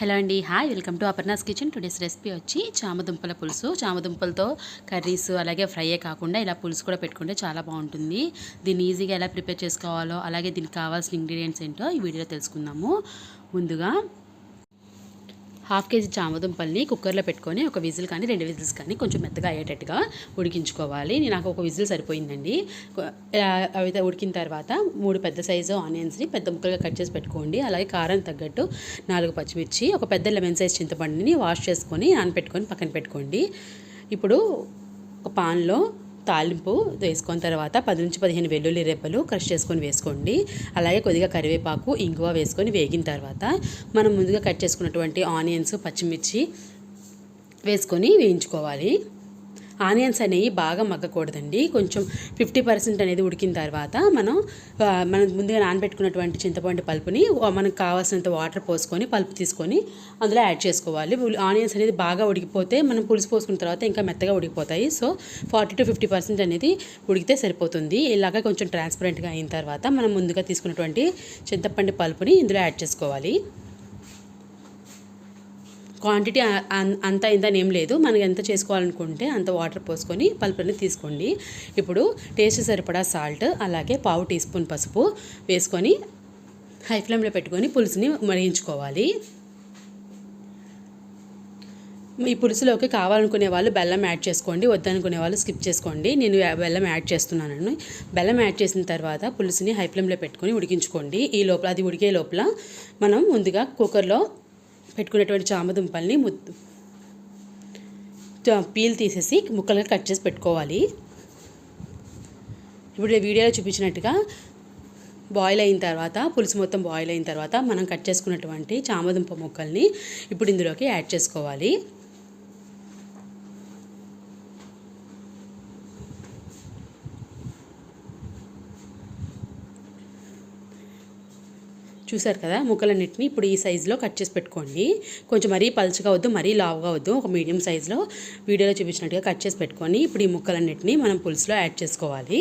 Hello అండి hi welcome to Aparna's kitchen. Today's recipe వచ్చి చామదుంపల పులుసు. చామదుంపలతో కర్రీస్ అలాగే ఫ్రైయే కాకుండా ఇలా పులుసు కూడా పెట్టుకుంటే చాలా బాగుంటుంది. దీన్ని ఈజీగా ఎలా ప్రిపేర్ చేసుకోవాలో అలాగే దీనికి కావాల్సిన ఇంగ్రీడియంట్స్ ఏంటో ఈ వీడియోలో తెలుసుకుందాము. ముందుగా హాఫ్ కేజీ చామదుంపల్ని కుక్కర్లో పెట్టుకొని ఒక విజిల్ కానీ రెండు విజిల్స్ కానీ కొంచెం మెత్తగా అయ్యేటట్టుగా ఉడికించుకోవాలి. నేను నాకు ఒక విజిల్ సరిపోయిందండి. అవి ఉడికిన తర్వాత మూడు పెద్ద సైజు ఆనియన్స్ని పెద్ద ముక్కలుగా కట్ చేసి పెట్టుకోండి. అలాగే కారం తగ్గట్టు నాలుగు పచ్చిమిర్చి ఒక పెద్ద లెమన్ సైజ్ చింతపండుని వాష్ చేసుకొని నానపెట్టుకొని పక్కన పెట్టుకోండి. ఇప్పుడు ఒక పాన్లో తాలింపు వేసుకున్న తర్వాత పది నుంచి పదిహేను వెల్లుల్లి రెప్పలు క్రష్ చేసుకొని వేసుకోండి. అలాగే కొద్దిగా కరివేపాకు ఇంగువ వేసుకొని వేగిన తర్వాత మనం ముందుగా కట్ చేసుకున్నటువంటి ఆనియన్స్ పచ్చిమిర్చి వేసుకొని వేయించుకోవాలి. ఆనియన్స్ అనేవి బాగా మగ్గకూడదండి. కొంచెం ఫిఫ్టీ పర్సెంట్ అనేది ఉడికిన తర్వాత మనం మనం ముందుగా నానబెట్టుకున్నటువంటి చింతపండు పలుపుని మనకు కావాల్సినంత వాటర్ పోసుకొని పలుపు తీసుకొని అందులో యాడ్ చేసుకోవాలి. ఆనియన్స్ అనేది బాగా ఉడికిపోతే మనం పులుసు పోసుకున్న తర్వాత ఇంకా మెత్తగా ఉడికిపోతాయి. So forty to fifty percent అనేది ఉడికితే సరిపోతుంది. ఇలాగ కొంచెం ట్రాన్స్పరెంట్గా అయిన తర్వాత మనం ముందుగా తీసుకున్నటువంటి చింతపండు పలుపుని ఇందులో యాడ్ చేసుకోవాలి. క్వాంటిటీ అంత ఇంత ఏం లేదు. మనకి ఎంత చేసుకోవాలనుకుంటే అంత వాటర్ పోసుకొని పలుపుని తీసుకోండి. ఇప్పుడు టేస్ట్ సరిపడా సాల్ట్ అలాగే పావు టీ స్పూన్ పసుపు వేసుకొని హై ఫ్లేమ్లో పెట్టుకొని పులుసుని మరిగించుకోవాలి. ఈ పులుసులోకి కావాలనుకునే వాళ్ళు బెల్లం యాడ్ చేసుకోండి. వద్దనుకునే వాళ్ళు స్కిప్ చేసుకోండి. నేను బెల్లం యాడ్ చేస్తున్నాను బెల్లం యాడ్ చేసిన తర్వాత పులుసుని హై ఫ్లేమ్లో పెట్టుకొని ఉడికించుకోండి. ఈ లోపల అది ఉడికే లోపల మనం ముందుగా కుక్కర్లో పెట్టుకునేటువంటి చామదుంపల్ని ముద్దు. పీల్ తీసేసి ముక్కలుగా కట్ చేసి పెట్టుకోవాలి. ఇప్పుడు వీడియోలో చూపించినట్టుగా బాయిల్ అయిన తర్వాత పులుసు మొత్తం బాయిల్ అయిన తర్వాత మనం కట్ చేసుకున్నటువంటి చామదుంప ముక్కల్ని ఇప్పుడు ఇందులోకి యాడ్ చేసుకోవాలి. చూసారు కదా ముక్కలన్నిటిని ఇప్పుడు ఈ సైజులో కట్ చేసి పెట్టుకోండి. కొంచెం మరీ పలుచగా వద్దు మరీ లావుగా వద్దు ఒక మీడియం సైజులో వీడియోలో చూపించినట్టుగా కట్ చేసి పెట్టుకొని ఇప్పుడు ఈ ముక్కలన్నింటినీ మనం పులుసులో యాడ్ చేసుకోవాలి.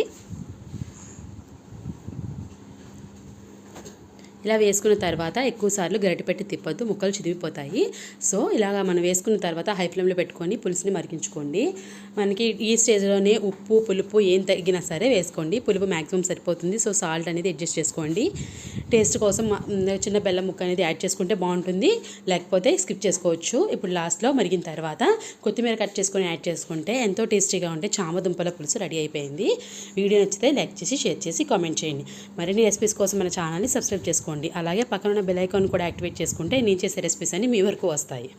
ఇలా వేసుకున్న తర్వాత ఎక్కువ సార్లు గరిటె పెట్టి తిప్పొద్దు ముక్కలు చిరిగిపోతాయి సో ఇలాగా మనం వేసుకున్న తర్వాత హై ఫ్లేమ్లో పెట్టుకొని పులుసుని మరిగించుకోండి. మనకి ఈ స్టేజ్లోనే ఉప్పు పులుపు ఏం తగ్గినా సరే వేసుకోండి. పులుపు మ్యాక్సిమం సరిపోతుంది. సో సాల్ట్ అనేది అడ్జస్ట్ చేసుకోండి. టేస్ట్ కోసం చిన్న బెల్లం ముక్క అనేది యాడ్ చేసుకుంటే బాగుంటుంది. లేకపోతే స్కిప్ చేసుకోవచ్చు. ఇప్పుడు లాస్ట్లో మరిగిన తర్వాత కొత్తిమీర కట్ చేసుకొని యాడ్ చేసుకుంటే ఎంతో టేస్టీగా ఉంటే చామదుంపల పులుసు రెడీ అయిపోయింది. వీడియో నచ్చితే లైక్ చేసి షేర్ చేసి కామెంట్ చేయండి. మరిన్ని రెసిపీస్ కోసం మన ఛానల్ని సబ్స్క్రైబ్ చేసుకోండి. అలాగే పక్కన ఉన్న బెల్ ఐకాన్ కూడా యాక్టివేట్ చేసుకుంటే నేను చేసే రెసిపీస్ అన్ని మీ వరకు వస్తాయి.